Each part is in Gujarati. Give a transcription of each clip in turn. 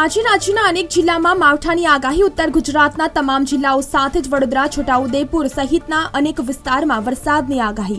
આજે રાજ્યના અનેક જિલ્લામાં માવઠાની આગાહી, ઉત્તર ગુજરાતના તમામ જિલ્લાઓ સાથે જ વડોદરા, છોટાઉદેપુર સહિતના અનેક વિસ્તારમાં વરસાદની આગાહી.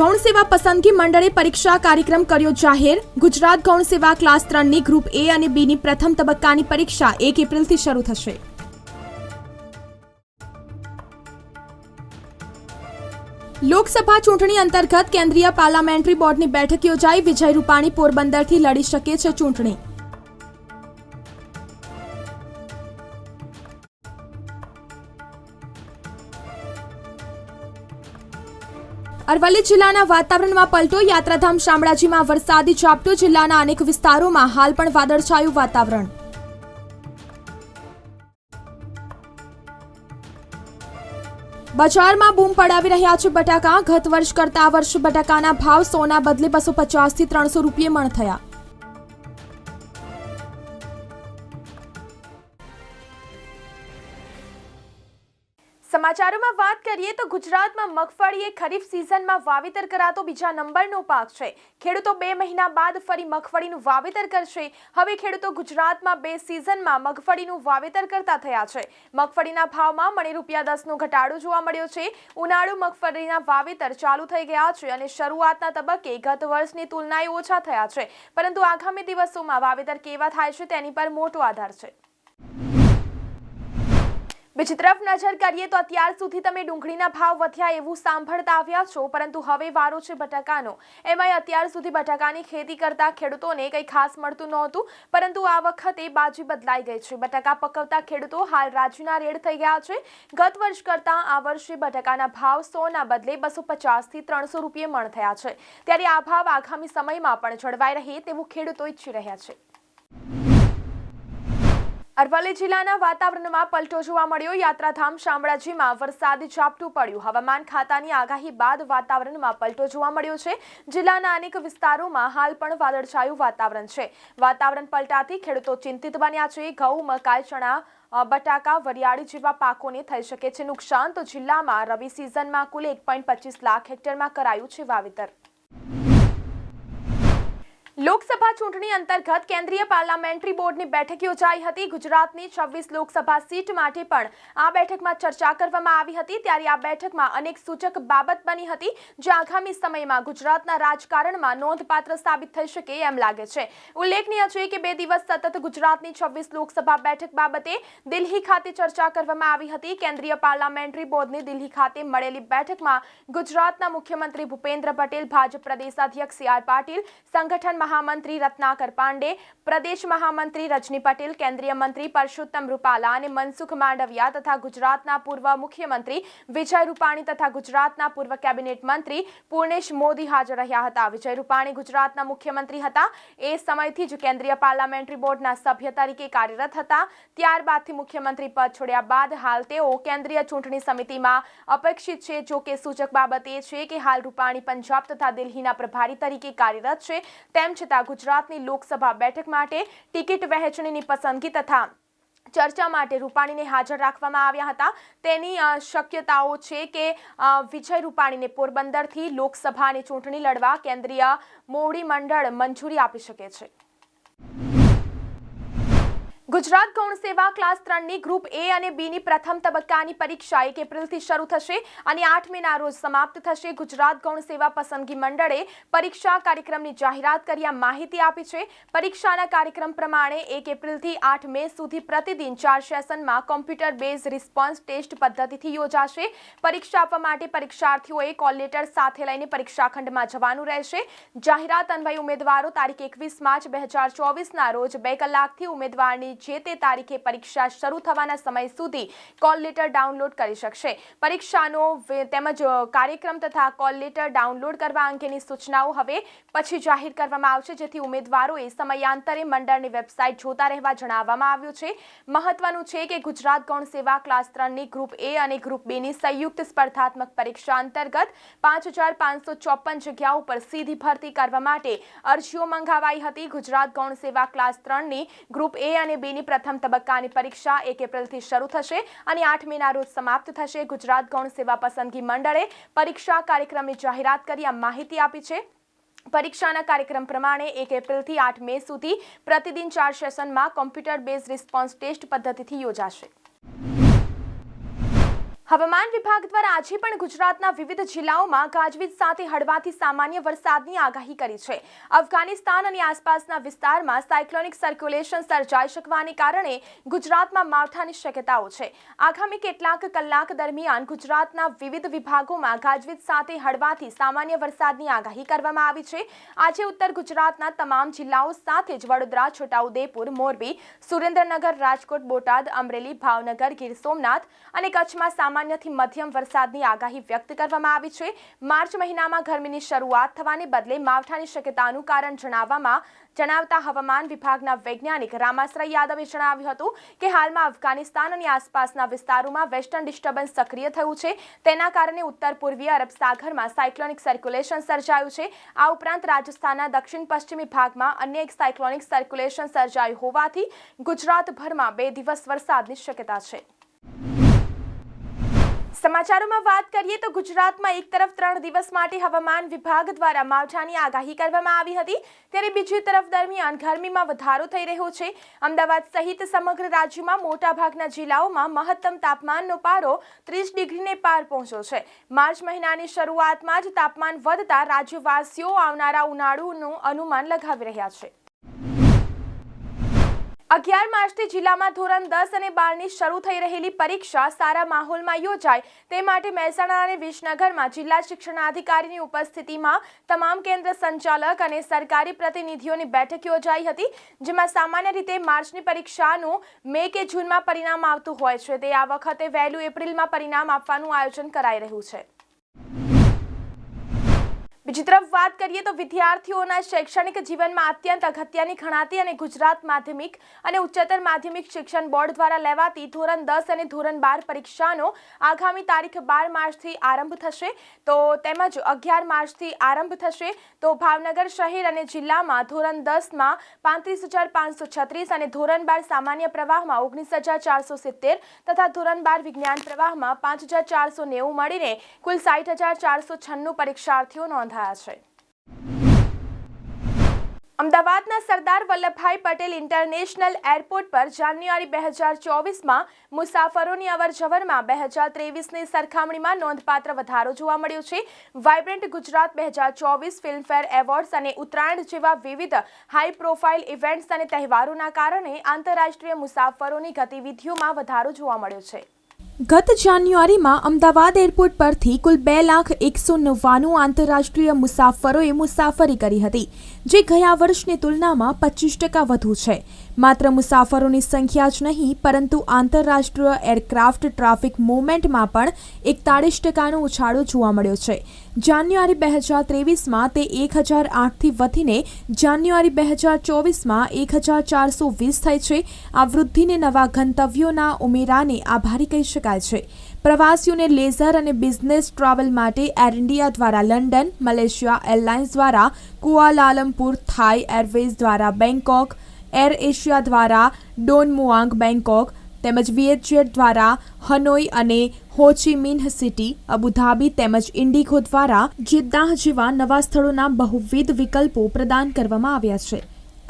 ગૌણ સેવા પસંદગી મંડળે પરીક્ષા કાર્યક્રમ કર્યો જાહેર. ગુજરાત ગૌણ સેવા ક્લાસ ત્રણની ગ્રુપ એ અને બીની પ્રથમ તબક્કાની પરીક્ષા એક એપ્રિલથી શરૂ થશે. લોકસભા ચૂંટણી અંતર્ગત કેન્દ્રીય પાર્લામેન્ટરી બોર્ડની બેઠક યોજાઈ. વિજય રૂપાણી પોરબંદરથી લડી શકે છે ચૂંટણી. અરવલ્લી જિલ્લાના વાતાવરણમાં પલટો, યાત્રાધામ શામળાજીમાં વરસાદી ઝાપટો, જિલ્લાના અનેક વિસ્તારોમાં હાલ પણ વાદળછાયું વાતાવરણ. બજારમાં બૂમ પડાવી રહ્યા છે બટાકા. ગત વર્ષ કરતા આ વર્ષે બટાકાના ભાવ સોના બદલે બસો પચાસથી ત્રણસો રૂપિયે મણ થયા. કરીએ તો ગુજરાતમાં મગફળી એ ખરીફ સિઝનમાં વાવેતર કરાતો બીજા નંબરનો પાક છે. ખેડૂતો બે મહિના બાદ ફરી મગફળીનું વાવેતર કરશે. હવે ખેડૂતો ગુજરાતમાં બે સિઝનમાં મગફળીનું વાવેતર કરતા થયા છે. મગફળીના ભાવમાં મણે રૂપિયા દસનો ઘટાડો જોવા મળ્યો છે. ઉનાળુ મગફળીના વાવેતર ચાલુ થઈ ગયા છે અને શરૂઆતના તબક્કે ગત વર્ષની તુલનાએ ઓછા થયા છે. પરંતુ આગામી દિવસોમાં વાવેતર કેવા થાય છે તેની પર મોટો આધાર છે. બીજી નજર કરીએ તો અત્યાર સુધી તમે ડુંગળીના ભાવ વધ્યા એવું સાંભળતા આવ્યા છો, પરંતુ હવે વારો છે બટાકાનો. એમાંય અત્યાર સુધી બટાકાની ખેતી કરતા ખેડૂતોને કંઈ ખાસ મળતું નહોતું, પરંતુ આ વખતે બાજી બદલાઈ ગઈ છે. બટાકા પકવતા ખેડૂતો હાલ રાજ્યના રેડ થઈ ગયા છે. ગત વર્ષ કરતાં આ વર્ષે બટાકાના ભાવ સોના બદલે બસો પચાસથી ત્રણસો રૂપિયે મણ થયા છે. ત્યારે આ ભાવ આગામી સમયમાં પણ જળવાઈ રહે તેવું ખેડૂતો ઈચ્છી રહ્યા છે. અરવલ્લી જિલ્લાના વાતાવરણમાં પલટો જોવા મળ્યો. યાત્રાધામ શામળાજીમાં વરસાદી ઝાપટું પડ્યું. હવામાન ખાતાની આગાહી બાદ વાતાવરણમાં પલટો જોવા મળ્યો છે. જિલ્લાના અનેક વિસ્તારોમાં હાલ પણ વાદળછાયું વાતાવરણ છે. વાતાવરણ પલટાથી ખેડૂતો ચિંતિત બન્યા છે. ઘઉં, મકાઈ, ચણા બટાકા, વરિયાળી જેવા પાકોને થઈ શકે છે નુકસાન. તો જિલ્લામાં રવિ સિઝનમાં કુલ એક લાખ હેક્ટરમાં કરાયું છે વાવેતર. લોકસભા ચૂંટણી અંતર્ગત કેન્દ્રીય પાર્લામેન્ટરી બોર્ડની બેઠક યોજાઈ હતી. ગુજરાતની છવ્વીસ લોકસભા સીટ માટે પણ આ બેઠકમાં ચર્ચા કરવામાં આવી હતી. ત્યારે આ બેઠકમાં અનેક સૂચક બાબત બની હતી જે આગામી સમયમાં ગુજરાતના રાજકારણમાં નોંધપાત્ર સાબિત થઈ શકે એમ લાગે છે. ઉલ્લેખનીય છે કે બે દિવસ સતત ગુજરાતની છવ્વીસ લોકસભા બેઠક બાબતે દિલ્હી ખાતે ચર્ચા કરવામાં આવી હતી. કેન્દ્રીય પાર્લામેન્ટરી બોર્ડની દિલ્હી ખાતે મળેલી બેઠકમાં ગુજરાતના મુખ્યમંત્રી ભૂપેન્દ્ર પટેલ, ભાજપ પ્રદેશ અધ્યક્ષ સી આર પાટીલ, સંગઠન મહામંત્રી રત્નાકર પાંડે પ્રદેશ મહામંત્રી રજની પટેલ, કેન્દ્રીય મંત્રી પરસોત્તમ રૂપાલા અને મનસુખ માંડવિયા તથા ગુજરાતના પૂર્વ મુખ્યમંત્રી વિજય રૂપાણી તથા ગુજરાતના પૂર્વ કેબિનેટ મંત્રી પૂર્ણેશ મોદી હાજર રહ્યા હતા. વિજય રૂપાણી ગુજરાતના મુખ્યમંત્રી હતા. એ સમયથી જ કેન્દ્રીય પાર્લામેન્ટરી બોર્ડના સભ્ય તરીકે કાર્યરત હતા. ત્યારબાદથી મુખ્યમંત્રી પદ છોડ્યા બાદ હાલ તેઓ કેન્દ્રીય ચૂંટણી સમિતિમાં અપેક્ષિત છે. જો કે સૂચક બાબત એ છે કે હાલ રૂપાણી પંજાબ તથા દિલ્હીના પ્રભારી તરીકે કાર્યરત છે. તેમ છતાં ગુજરાતની લોકસભા બેઠક માટે ટિકિટ વહેંચણીની પસંદગી તથા ચર્ચા માટે રૂપાણીને હાજર રાખવામાં આવ્યા હતા. તેની શક્યતાઓ છે કે વિજય રૂપાણીને પોરબંદરથી લોકસભાની ચૂંટણી લડવા કેન્દ્રીય મોવડી મંડળ મંજૂરી આપી શકે છે. ગુજરાત ગૌણ સેવા ક્લાસ ત્રણની ગ્રુપ એ અને બીની પ્રથમ તબક્કાની પરીક્ષા એક એપ્રિલથી શરૂ થશે અને આઠ મેના રોજ સમાપ્ત થશે. ગુજરાત ગૌણ સેવા પસંદગી મંડળે પરીક્ષા કાર્યક્રમની જાહેરાત કરી, આ માહિતી આપી છે. પરીક્ષાના કાર્યક્રમ પ્રમાણે એક એપ્રિલથી આઠ મે સુધી પ્રતિદિન ચાર સેશનમાં કોમ્પ્યુટર બેઝ રિસ્પોન્સ ટેસ્ટ પદ્ધતિથી યોજાશે. પરીક્ષા આપવા માટે પરીક્ષાર્થીઓએ કોલ લેટર સાથે લઈને પરીક્ષા ખંડમાં જવાનું રહેશે. જાહેરાત અન્વયે ઉમેદવારો તારીખ એકવીસ માર્ચ બે હજાર ચોવીસના રોજ બે કલાકથી ઉમેદવારની જે તે તારીખે પરીક્ષા શરૂ થવાના સમય સુધી કોલ લેટર ડાઉનલોડ કરી શકશે. પરીક્ષાનો તેમજ કાર્યક્રમ તથા કોલ લેટર ડાઉનલોડ કરવા અંગેની સૂચનાઓ હવે પછી જાહેર કરવામાં આવશે, જેથી ઉમેદવારોએ સમયાંતરે મંડળની વેબસાઇટ જોતા રહેવા જણાવવામાં આવ્યું છે. મહત્વનું છે કે ગુજરાત ગૌણ સેવા ક્લાસ ત્રણની ગ્રુપ એ અને ગ્રુપ બીની સંયુક્ત સ્પર્ધાત્મક પરીક્ષા અંતર્ગત પાંચ હજાર પાંચસો ચોપન જગ્યાઓ પર સીધી ભરતી કરવા માટે અરજીઓ મંગાવાઈ હતી. ગુજરાત ગૌણ સેવા ક્લાસ ત્રણની ગ્રુપ એ અને બીની પ્રથમ તબક્કાની પરીક્ષા એક એપ્રિલથી શરૂ થશે અને આઠ મેના રોજ સમાપ્ત થશે. ગુજરાત ગૌણ સેવા પસંદગી મંડળે પરીક્ષા કાર્યક્રમની જાહેરાત કરી, આ માહિતી આપી છે. પરીક્ષાના કાર્યક્રમ પ્રમાણે એક એપ્રિલથી આઠ મે સુધી પ્રતિદિન ચાર સેશનમાં કોમ્પ્યુટર બેઝ રિસ્પોન્સ ટેસ્ટ પદ્ધતિથી યોજાશે. હવામાન વિભાગ દ્વારા આજે પણ ગુજરાતના વિવિધ જિલ્લાઓમાં ગાજવીજ સાથે હળવાથી સામાન્ય વરસાદની આગાહી કરી છે. અફઘાનિસ્તાન અને આસપાસના વિસ્તારમાં સાયક્લોનિક સર્ક્યુલેશન સર્જાઈ શકવાને કારણે ગુજરાતમાં માવઠાની શક્યતાઓ છે. આગામી કેટલાક કલાક દરમિયાન ગુજરાતના વિવિધ વિભાગોમાં ગાજવીજ સાથે હળવાથી સામાન્ય વરસાદની આગાહી કરવામાં આવી છે. આજે ઉત્તર ગુજરાતના તમામ જિલ્લાઓ સાથે જ વડોદરા, છોટાઉદેપુર, મોરબી, સુરેન્દ્રનગર, રાજકોટ, બોટાદ, અમરેલી, ભાવનગર, ગીર સોમનાથ અને કચ્છમાં સામાન્યથી મધ્યમ વરસાદની આગાહી વ્યક્ત કરવામાં આવી છે. માર્ચ મહિનામાં ગરમીની શરૂઆત થવાને બદલે માવઠાની શક્યતાનું કારણ જણાવવામાં, જણાવતા હવામાન વિભાગના વૈજ્ઞાનિક રામાશ્રય યાદવે જણાવ્યું હતું કે હાલમાં અફઘાનિસ્તાન અને આસપાસના વિસ્તારોમાં વેસ્ટર્ન ડિસ્ટર્બન્સ સક્રિય થયું છે. તેના કારણે ઉત્તર પૂર્વીય અરબ સાગરમાં સાયક્લોનિક સર્ક્યુલેશન સર્જાયું છે. આ ઉપરાંત રાજસ્થાનના દક્ષિણ પશ્ચિમી ભાગમાં અન્ય એક સાયક્લોનિક સર્ક્યુલેશન સર્જાયું હોવાથી ગુજરાતભરમાં બે દિવસ વરસાદની શક્યતા છે. સમાચારોમાં વાત કરીએ તો ગુજરાતમાં એક તરફ ત્રણ દિવસ માટે હવામાન વિભાગ દ્વારા માવઠાની આગાહી કરવામાં આવી હતી. ત્યારે બીજી તરફ દરમિયાન ગરમીમાં વધારો થઈ રહ્યો છે. અમદાવાદ સહિત સમગ્ર રાજ્યમાં મોટાભાગના જિલ્લાઓમાં મહત્તમ તાપમાનનો પારો ત્રીસ ડિગ્રીને પાર પહોંચ્યો છે. માર્ચ મહિનાની શરૂઆતમાં જ તાપમાન વધતા રાજ્યવાસીઓ આવનારા ઉનાળુનું અનુમાન લગાવી રહ્યા છે. અગિયાર માર્ચથી જિલ્લામાં ધોરણ દસ અને બારની શરૂ થઈ રહેલી પરીક્ષા સારા માહોલમાં યોજાય. તે માટે મહેસાણા અને વિસનગરમાં જિલ્લા શિક્ષણાધિકારીની ઉપસ્થિતિમાં તમામ કેન્દ્ર સંચાલક અને સરકારી પ્રતિનિધિઓની બેઠક યોજાઈ હતી, જેમાં સામાન્ય રીતે માર્ચની પરીક્ષાનું મે કે જૂનમાં પરિણામ આવતું હોય છે. તે આ વખતે વહેલું એપ્રિલમાં પરિણામ આપવાનું આયોજન કરાઈ રહ્યું છે. બીજી તરફ વાત કરીએ તો વિદ્યાર્થીઓના શૈક્ષણિક જીવનમાં અત્યંત અગત્યની ગણાતી અને ગુજરાત માધ્યમિક અને ઉચ્ચતર માધ્યમિક શિક્ષણ બોર્ડ દ્વારા લેવાતી ધોરણ દસ અને ધોરણ બાર પરીક્ષાનો આગામી તારીખ બાર માર્ચથી આરંભ થશે. તો તેમજ અગિયાર માર્ચથી આરંભ થશે. તો ભાવનગર શહેર અને જિલ્લામાં ધોરણ દસમાં પાંત્રીસ હજાર પાંચસો છત્રીસ અને ધોરણ બાર સામાન્ય પ્રવાહમાં ઓગણીસ હજાર ચારસો સિત્તેર તથા ધોરણ બાર વિજ્ઞાન પ્રવાહમાં પાંચ હજાર ચારસો નેવું મળીને કુલ સાઠ હજાર ચારસો છન્નું પરીક્ષાર્થીઓ નોંધાયા. છે. અમદાવાદના સરદાર વલ્લભભાઈ પટેલ ઇન્ટરનેશનલ એરપોર્ટ પર જાન્યુઆરી બે હજાર ચોવીસમાં મુસાફરોની અવરજવરમાં બે હજાર ત્રેવીસની સરખામણીમાં નોંધપાત્ર વધારો જોવા મળ્યો છે. વાઇબ્રન્ટ ગુજરાત બે હજાર ચોવીસ ફિલ્મફેર એવોર્ડ્સ અને ઉત્તરાયણ જેવા વિવિધ હાઈ પ્રોફાઇલ ઇવેન્ટ્સ અને તહેવારોના કારણે આંતરરાષ્ટ્રીય મુસાફરોની ગતિવિધિઓમાં વધારો જોવા મળ્યો છે. ગત જાન્યુઆરીમાં અમદાવાદ એરપોર્ટ પરથી કુલ બે લાખ એકસો નવ્વાણું આંતરરાષ્ટ્રીય મુસાફરોએ મુસાફરી કરી હતી. જે ગયા વર્ષની તુલનામાં પચીસ ટકા વધુ છે. માત્ર મુસાફરોની સંખ્યા જ નહીં, પરંતુ આંતરરાષ્ટ્રીય એરક્રાફ્ટ ટ્રાફિક મૂવમેન્ટમાં પણ એકતાળીસ ટકાનો ઉછાળો જોવા મળ્યો છે. જાન્યુઆરી બે હજાર ત્રેવીસમાં તે એક હજાર આઠથી વધીને જાન્યુઆરી બે હજાર ચોવીસમાં એક હજાર ચારસો વીસ થઈ છે. આ વૃદ્ધિને નવા ગંતવ્યોના ઉમેરાને આભારી કહી શકાય છે. પ્રવાસીઓને લેઝર અને બિઝનેસ ટ્રાવેલ માટે એર ઇન્ડિયા દ્વારા લંડન, મલેશિયા એરલાઇન્સ દ્વારા કુઆલાલમપુર, થાઈ એરવેઝ દ્વારા બેંકોક એર એશિયા દ્વારા ડોન મુઆંગ બેંકોક તેમજ વિએચજેટ દ્વારા હનોઈ અને Ho Chi Minh City, Abu Dhabi તેમજ ઇન્ડિગો દ્વારા જિદ્દાહ જેવા નવા સ્થળોના બહુવિધ વિકલ્પો પ્રદાન કરવામાં આવ્યા છે.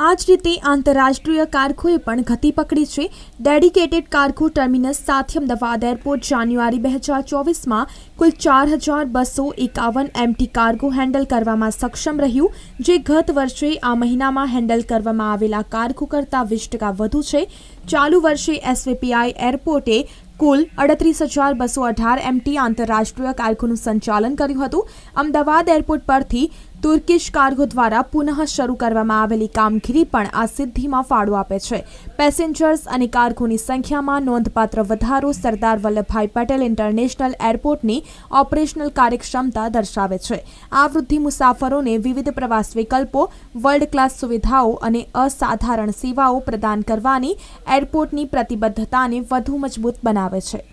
આ જ રીતે આંતરરાષ્ટ્રીય કારખોએ પણ ગતિ પકડી છે. ડેડિકેટેડ કારખો ટર્મિનસ સાથે અમદાવાદ એરપોર્ટ જાન્યુઆરી બે હજાર ચોવીસમાં કુલ ચાર હજાર બસો એકાવન એમટી કાર્ગો હેન્ડલ કરવામાં સક્ષમ રહ્યું, જે ગત વર્ષે આ મહિનામાં હેન્ડલ કરવામાં આવેલા કાર્ગો કરતાં વીસ ટકા વધુ છે. ચાલુ વર્ષે એસવીપીઆઈ એરપોર્ટે કુલ અડત્રીસ હજાર બસો અઢાર એમટી આંતરરાષ્ટ્રીય કાર્ગોનું સંચાલન કર્યું હતું. અમદાવાદ એરપોર્ટ પરથી તુર્કીશ કાર્ગો દ્વારા પુનઃ શરૂ કરવામાં આવેલી કામગીરી પણ આ સિદ્ધિમાં ફાળો આપે છે. પેસેન્જર્સ અને કાર્ગોની સંખ્યામાં નોંધપાત્ર વધારો સરદાર વલ્લભભાઈ પટેલ ઇન્ટરનેશનલ એરપોર્ટની ઓપરેશનલ કાર્યક્ષમતા દર્શાવે છે. આ વૃદ્ધિ મુસાફરોને વિવિધ પ્રવાસ વિકલ્પો વર્લ્ડ ક્લાસ સુવિધાઓ અને અસાધારણ સેવાઓ પ્રદાન કરવાની એરપોર્ટની પ્રતિબદ્ધતાને વધુ મજબૂત બનાવે છે.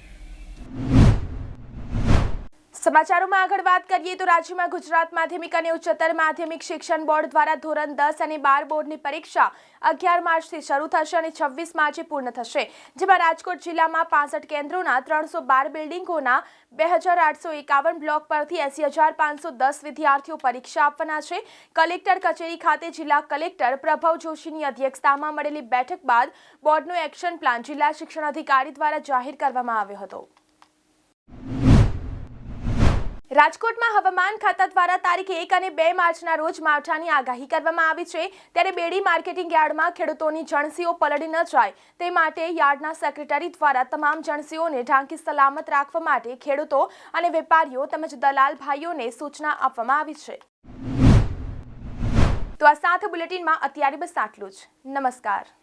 સમાચારોમાં આગળ વાત કરીએ તો રાજ્યમાં ગુજરાત માધ્યમિક અને ઉચ્ચતર માધ્યમિક શિક્ષણ બોર્ડ દ્વારા ધોરણ દસ અને બાર બોર્ડની પરીક્ષા અગિયાર માર્ચથી શરૂ થશે અને છવ્વીસ માર્ચે પૂર્ણ થશે, જેમાં રાજકોટ જિલ્લામાં પાસઠ કેન્દ્રોના ત્રણસો બાર બિલ્ડિંગોના બે હજાર આઠસો એકાવન બ્લોક પરથી એસી હજાર પાંચસો દસ વિદ્યાર્થીઓ પરીક્ષા આપવાના છે. કલેક્ટર કચેરી ખાતે જિલ્લા કલેક્ટર પ્રભવ જોશીની અધ્યક્ષતામાં મળેલી બેઠક બાદ બોર્ડનો એક્શન પ્લાન જિલ્લા શિક્ષણ અધિકારી દ્વારા જાહેર કરવામાં આવ્યો હતો. રાજકોટમાં હવામાન ખાતા દ્વારા તારીખ એક અને બે માર્ચના રોજ માવઠાની આગાહી કરવામાં આવી છે. ત્યારે બેડી માર્કેટિંગ યાર્ડમાં ખેડૂતોની જણસીઓ પલળી ન જાય. તે માટે યાર્ડના સેક્રેટરી દ્વારા તમામ જણસીઓને ઢાંકી સલામત રાખવા માટે ખેડૂતો અને વેપારીઓ તેમજ દલાલ ભાઈઓને સૂચના આપવામાં આવી છે. તો આ સાથે બુલેટિનમાં અત્યારે બસ આટલું જ. નમસ્કાર.